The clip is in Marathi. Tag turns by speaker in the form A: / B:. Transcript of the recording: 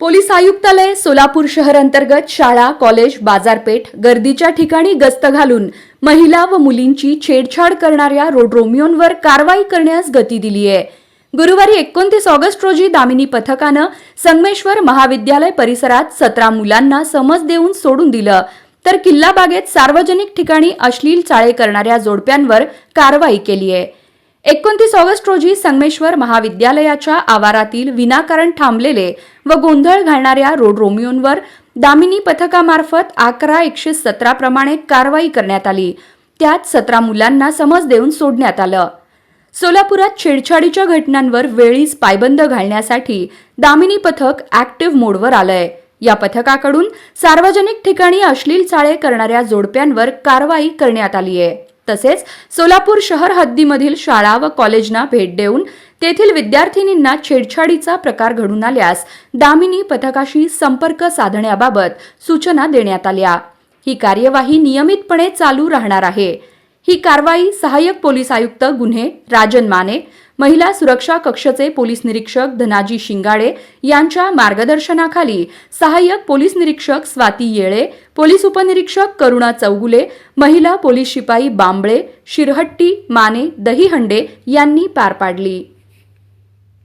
A: पोलीस आयुक्तालय सोलापूर शहर अंतर्गत शाळा कॉलेज बाजारपेठ गर्दीच्या ठिकाणी गस्त घालून महिला व मुलींची छेडछाड करणाऱ्या रोडरोमियोंवर कारवाई करण्यास गती दिली आहे. गुरुवारी एकोणतीस ऑगस्ट रोजी दामिनी पथकानं संगमेश्वर महाविद्यालय परिसरात सतरा मुलांना समज देऊन सोडून दिलं. तर किल्ला बागेत सार्वजनिक ठिकाणी अश्लील चाळे करणाऱ्या जोडप्यांवर कारवाई केली आहे. एकोणतीस ऑगस्ट रोजी संगमेश्वर महाविद्यालयाच्या आवारातील विनाकारण थांबलेले व गोंधळ घालणाऱ्या रोड रोमियोंवर दामिनी पथकामार्फत अकरा एकशे सतरा प्रमाणे कारवाई करण्यात आली. त्यात सतरा मुलांना समज देऊन सोडण्यात आलं. सोलापुरात छेडछाडीच्या घटनांवर वेळीच पायबंद घालण्यासाठी दामिनी पथक ऍक्टिव्ह मोडवर आलंय. या पथकाकडून सार्वजनिक ठिकाणी अश्लील चाळे करणाऱ्या जोडप्यांवर कारवाई करण्यात आली आहे तसेच सोलापूर शहर हद्दीमधील शाळा व कॉलेजना भेट देऊन तेथील विद्यार्थिनींना छेडछाडीचा प्रकार घडून आल्यास दामिनी पथकाशी संपर्क साधण्याबाबत सूचना देण्यात आल्या. ही कार्यवाही नियमितपणे चालू राहणार आहे. ही कारवाई सहाय्यक पोलीस आयुक्त गुन्हे राजन माने महिला सुरक्षा कक्षचे पोलीस निरीक्षक धनाजी शिंगाडे यांच्या मार्गदर्शनाखाली सहाय्यक पोलीस निरीक्षक स्वाती येळे पोलीस उपनिरीक्षक करुणा चौगुले महिला पोलीस शिपाई बांबळे शिरहट्टी माने दहीहंडे यांनी पार पाडली.